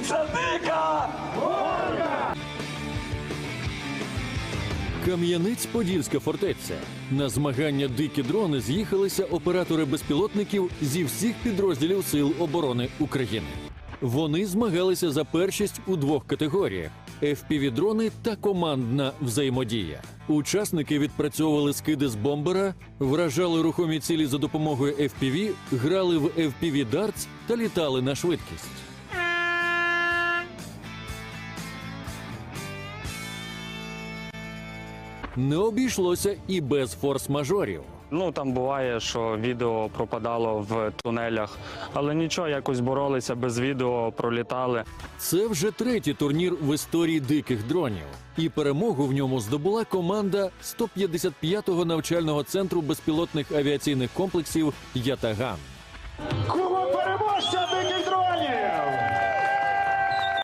Починається дика! Кам'янець-Подільська фортеця. На змагання дикі дрони з'їхалися оператори безпілотників зі всіх підрозділів Сил оборони України. Вони змагалися за першість у двох категоріях: FPV-дрони та командна взаємодія. Учасники відпрацьовували скиди з бомбера, вражали рухомі цілі за допомогою FPV, грали в FPV Darts та літали на швидкість. Не обійшлося і без форс-мажорів. Ну там буває, що відео пропадало в тунелях, але нічого, якось боролися без відео, пролітали. Це вже третій турнір в історії диких дронів, і перемогу в ньому здобула команда 155-го навчального центру безпілотних авіаційних комплексів Ятаган.